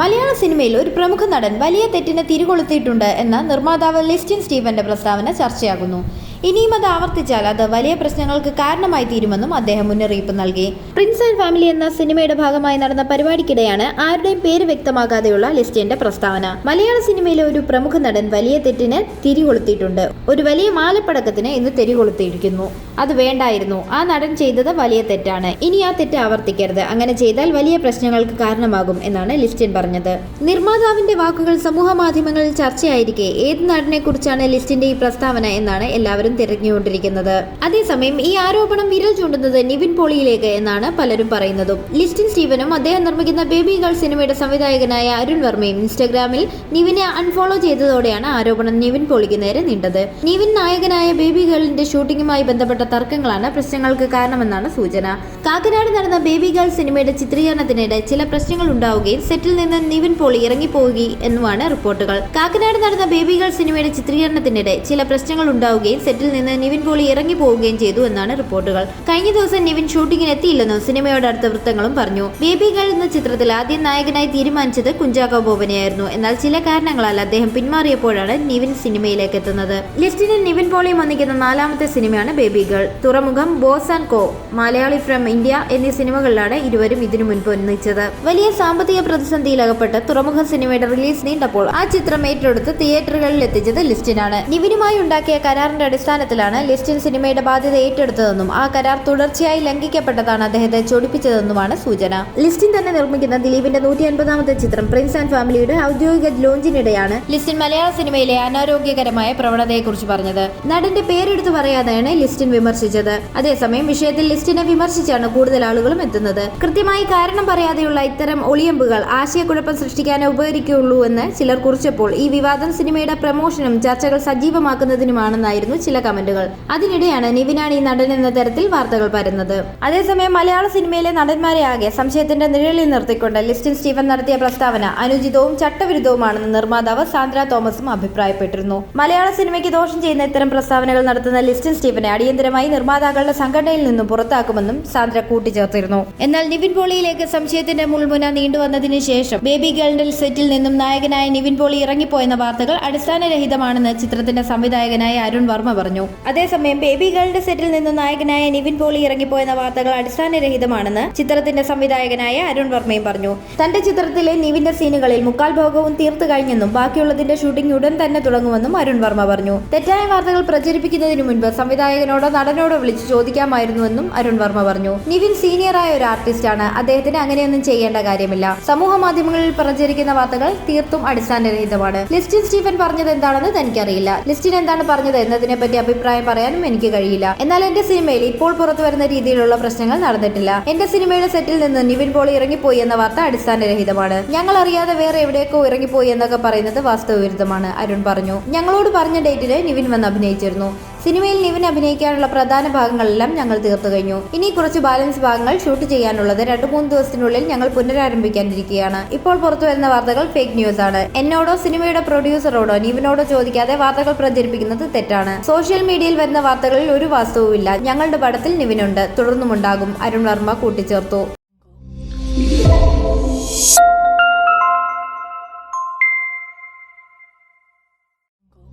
മലയാള സിനിമയിൽ ഒരു പ്രമുഖ നടൻ വലിയ തെറ്റിന് തിരികൊളുത്തിയിട്ടുണ്ട് എന്ന നിർമ്മാതാവ് ലിസ്റ്റിൻ സ്റ്റീവന്റെ പ്രസ്താവന ചർച്ചയാകുന്നു. ഇനിയും അത് ആവർത്തിച്ചാൽ അത് വലിയ പ്രശ്നങ്ങൾക്ക് കാരണമായി തീരുമെന്നും അദ്ദേഹം മുന്നറിയിപ്പ് നൽകി. പ്രിൻസ് ആൻഡ് ഫാമിലി എന്ന സിനിമയുടെ ഭാഗമായി നടന്ന പരിപാടിക്കിടെയാണ് ആരുടെയും പേര് വ്യക്തമാകാതെയുള്ള ലിസ്റ്റിന്റെ പ്രസ്താവന. മലയാള സിനിമയിലെ ഒരു പ്രമുഖ നടൻ വലിയ തെറ്റിന് തിരികൊളുത്തിയിട്ടുണ്ട്. ഒരു വലിയ മാലപ്പടക്കത്തിന് ഇന്ന് തിരികൊളുത്തിയിരിക്കുന്നു. അത് വേണ്ടായിരുന്നു. ആ നടൻ ചെയ്തത് വലിയ തെറ്റാണ്. ഇനി ആ തെറ്റ് ആവർത്തിക്കരുത്. അങ്ങനെ ചെയ്താൽ വലിയ പ്രശ്നങ്ങൾക്ക് കാരണമാകും എന്നാണ് ലിസ്റ്റിൻ പറഞ്ഞത്. നിർമ്മാതാവിന്റെ വാക്കുകൾ സമൂഹ മാധ്യമങ്ങളിൽ ചർച്ചയായിരിക്കെ. ഏത് നടനെ കുറിച്ചാണ് ലിസ്റ്റിന്റെ ഈ പ്രസ്താവന എന്നാണ് എല്ലാവരും തിരഞ്ഞുകൊണ്ടിരിക്കുന്നത്. അതേസമയം ഈ ആരോപണം വിരൽ ചൂണ്ടുന്നത് നിവിൻ പോളിയിലേക്ക് എന്നാണ് പലരും പറയുന്നതും. ലിസ്റ്റിൻ സ്റ്റീവനും അദ്ദേഹം നിർമ്മിക്കുന്ന ബേബി ഗേൾ സിനിമയുടെ സംവിധായകനായ അരുൺ വർമ്മയും ഇൻസ്റ്റാഗ്രാമിൽ നിവിനെ അൺഫോളോ ചെയ്തതോടെയാണ് ആരോപണം നിവിൻ പോളിക്ക് നേരെ നീണ്ടത്. നിവിൻ നായകനായ ബേബി ഗേളിന്റെ ഷൂട്ടിംഗുമായി ബന്ധപ്പെട്ട തർക്കങ്ങളാണ് പ്രശ്നങ്ങൾക്ക് കാരണമെന്നാണ് സൂചന. കാക്കനാട് നടന്ന ബേബി ഗേൾ സിനിമയുടെ ചിത്രീകരണത്തിനിടെ ചില പ്രശ്നങ്ങൾ ഉണ്ടാവുകയും സെറ്റിൽ നിന്ന് നിവിൻ പോളി ഇറങ്ങിപ്പോവുകയും എന്നുമാണ് റിപ്പോർട്ടുകൾ. കാക്കനാട് നടന്ന ബേബി ഗേൾ സിനിമയുടെ ചിത്രീകരണത്തിനിടെ ചില പ്രശ്നങ്ങൾ ഉണ്ടാവുകയും സെറ്റിൽ നിന്ന് നിവിൻ പോളി ഇറങ്ങി പോവുകയും ചെയ്തു എന്നാണ് റിപ്പോർട്ടുകൾ. കഴിഞ്ഞ ദിവസം നിവിൻ ഷൂട്ടിങ്ങിന് എത്തിയില്ലെന്നും സിനിമയോട് അടുത്ത വൃത്തങ്ങളും പറഞ്ഞു. ബേബി ഗേൾ എന്ന ചിത്രത്തിൽ ആദ്യം നായകനായി തീരുമാനിച്ചത് കുഞ്ചാക്കോ ബോബനെയായിരുന്നു. എന്നാൽ ചില കാരണങ്ങളാൽ അദ്ദേഹം പിന്മാറിയപ്പോഴാണ് നിവിൻ സിനിമയിലേക്ക് എത്തുന്നത്. ലിസ്റ്റിന് നിവിൻ പോളിയും ഒന്നിക്കുന്ന നാലാമത്തെ സിനിമയാണ് ബേബി ഗേൾ. തുറമുഖം boss and co Malayali from India എന്നീ സിനിമകളിലാണ് ഇരുവരും ഇതിനു മുൻപ് ഒന്നിച്ചത്. വലിയ സാമ്പത്തിക പ്രതിസന്ധിയിൽ അകപ്പെട്ട് തുറമുഖ സിനിമയുടെ റിലീസ് നീണ്ടപ്പോൾ ആ ചിത്രം ഏറ്റെടുത്ത് തിയേറ്ററുകളിൽ എത്തിച്ചത് ലിസ്റ്റിനാണ്. നിവിനുമായി ഉണ്ടാക്കിയ കരാറിന്റെ അടിസ്ഥാനത്തിലാണ് ലിസ്റ്റിൻ സിനിമയുടെ ബാധ്യത ഏറ്റെടുത്തതെന്നും ആ കരാർ തുടർച്ചയായി ലംഘിക്കപ്പെട്ടതാണ് അദ്ദേഹത്തെ ചൊടിപ്പിച്ചതെന്നുമാണ് സൂചന. ലിസ്റ്റിൻ തന്നെ നിർമ്മിക്കുന്ന ദിലീപിന്റെ നൂറ്റി അൻപതാമത്തെ ചിത്രം പ്രിൻസ് ആൻഡ് ഫാമിലിയുടെ ഔദ്യോഗിക ലോഞ്ചിനിടെയാണ് ലിസ്റ്റിൻ മലയാള സിനിമയിലെ അനാരോഗ്യകരമായ പ്രവണതയെക്കുറിച്ച് പറഞ്ഞത്. നടന്റെ പേരെടുത്ത് പറയാതെയാണ് ലിസ്റ്റിൻ വിമർശിച്ചത്. അതേസമയം വിഷയത്തിൽ ലിസ്റ്റിനെ വിമർശിച്ചാണ് കൂടുതൽ ആളുകളും എത്തുന്നത്. കൃത്യമായി കാരണം പറയാതെയുള്ള ഇത്തരം ഒളിയമ്പുകൾ ആശയക്കുഴപ്പം സൃഷ്ടിക്കാനേ ഉപകരിക്കുകയുള്ളൂ എന്ന് ചിലർ കുറിച്ചപ്പോൾ ഈ വിവാദം സിനിമയുടെ പ്രമോഷനും ചർച്ചകൾ സജീവമാക്കുന്നതിനുമാണെന്നായിരുന്നു ചില കമന്റുകൾ. അതിനിടെയാണ് നിവിനാണ് ഈ നടൻ എന്ന തരത്തിൽ വാർത്തകൾ പരുന്നത്. അതേസമയം മലയാള സിനിമയിലെ നടന്മാരെ ആകെ സംശയത്തിന്റെ നിഴലിൽ നിർത്തിക്കൊണ്ട് ലിസ്റ്റിൻ സ്റ്റീഫൻ നടത്തിയ പ്രസ്താവന അനുചിതവും ചട്ടവിരുദ്ധവുമാണെന്ന് നിർമ്മാതാവ് സാന്ദ്ര തോമസും അഭിപ്രായപ്പെട്ടിരുന്നു. മലയാള സിനിമയ്ക്ക് ദോഷം ചെയ്യുന്ന ഇത്തരം പ്രസ്താവനകൾ നടത്തുന്ന ലിസ്റ്റിൻ സ്റ്റീഫനെ അടിയന്തരമായി നിർമ്മാതാക്കളുടെ സംഘടനയിൽ നിന്നും പുറത്താക്കുമെന്നും സാന്ദ്ര കൂട്ടിച്ചേർത്തിരുന്നു. എന്നാൽ നിവിൻ പോളിയിലേക്ക് സംശയത്തിന്റെ മുൾമുന നീണ്ടുവന്നതിന് ശേഷം ബേബി ഗേളിന്റെ സെറ്റിൽ നിന്നും നായകനായ നിവിൻ പോളി ഇറങ്ങിപ്പോയെന്ന വാർത്തകൾ അടിസ്ഥാനരഹിതമാണെന്ന് ചിത്രത്തിന്റെ സംവിധായകനായ അരുൺ വർമ്മ പറഞ്ഞു. അതേസമയം ബേബി ഗേളിന്റെ സെറ്റിൽ നിന്നും നായകനായ നിവിൻ പോളി ഇറങ്ങിപ്പോയെന്ന വാർത്തകൾ അടിസ്ഥാനരഹിതമാണെന്ന് ചിത്രത്തിന്റെ സംവിധായകനായ അരുൺ വർമ്മയും പറഞ്ഞു. തന്റെ ചിത്രത്തിലെ നിവിന്റെ സീനുകളിൽ മുക്കാൽ ഭാഗവും തീർത്തു കഴിഞ്ഞെന്നും ബാക്കിയുള്ളതിന്റെ ഷൂട്ടിംഗ് ഉടൻ തന്നെ തുടങ്ങുമെന്നും അരുൺ വർമ്മ പറഞ്ഞു. തെറ്റായ വാർത്തകൾ പ്രചരിപ്പിക്കുന്നതിന് മുൻപ് സംവിധായകനോടോ നടനോടോ വിളിച്ച് ചോദിക്കാമായിരുന്നുവെന്നും അരുൺ വർമ്മ പറഞ്ഞു. നിവിൻ സീനിയറായ ഒരു ആർട്ടിസ്റ്റാണ്. അദ്ദേഹത്തിന് അങ്ങനെയൊന്നും ചെയ്യേണ്ട കാര്യമില്ല. സമൂഹ മാധ്യമങ്ങളിൽ പ്രചരിക്കുന്ന വാർത്തകൾ തീർത്തും അടിസ്ഥാനരഹിതമാണ്. ലിസ്റ്റിൻ സ്റ്റീഫൻ പറഞ്ഞത് എന്താണെന്ന് തനിക്കറിയില്ല. ലിസ്റ്റിൻ എന്താണ് പറഞ്ഞത് എന്നതിനെ പറ്റി അഭിപ്രായം പറയാനും എനിക്ക് കഴിയില്ല. എന്നാൽ എന്റെ സിനിമയിൽ ഇപ്പോൾ പുറത്തു വരുന്ന രീതിയിലുള്ള പ്രശ്നങ്ങൾ നടന്നിട്ടില്ല. എന്റെ സിനിമയുടെ സെറ്റിൽ നിന്ന് നിവിൻ പോളി ഇറങ്ങിപ്പോയി എന്ന വാർത്ത അടിസ്ഥാനരഹിതമാണ്. ഞങ്ങൾ അറിയാതെ വേറെ എവിടേക്കോ ഇറങ്ങിപ്പോയി എന്നൊക്കെ പറയുന്നത് വാസ്തവവിരുദ്ധമാണ് അരുൺ പറഞ്ഞു. ഞങ്ങളോട് പറഞ്ഞ ഡേറ്റിന് നിവിൻ വന്ന് അഭിനയിച്ചിരുന്നു. സിനിമയിൽ നിവിൻ അഭിനയിക്കാനുള്ള പ്രധാന ഭാഗങ്ങളെല്ലാം ഞങ്ങൾ തീർത്തു കഴിഞ്ഞു. ഇനി കുറച്ച് ബാലൻസ് ഭാഗങ്ങൾ ഷൂട്ട് ചെയ്യാനുള്ളത് രണ്ടു മൂന്ന് ദിവസത്തിനുള്ളിൽ ഞങ്ങൾ പുനരാരംഭിക്കാനിരിക്കുകയാണ്. ഇപ്പോൾ പുറത്തു വരുന്ന വാർത്തകൾ ഫേക്ക് ന്യൂസ് ആണ്. എന്നോടോ സിനിമയുടെ പ്രൊഡ്യൂസറോടോ നിവിനോടോ ചോദിക്കാതെ വാർത്തകൾ പ്രചരിപ്പിക്കുന്നത് തെറ്റാണ്. സോഷ്യൽ മീഡിയയിൽ വരുന്ന വാർത്തകളിൽ ഒരു വാസ്തവുമില്ല. ഞങ്ങളുടെ പടത്തിൽ നിവിനുണ്ട്. തുടർന്നുമുണ്ടാകും. അരുൺ വർമ്മ കൂട്ടിച്ചേർത്തു.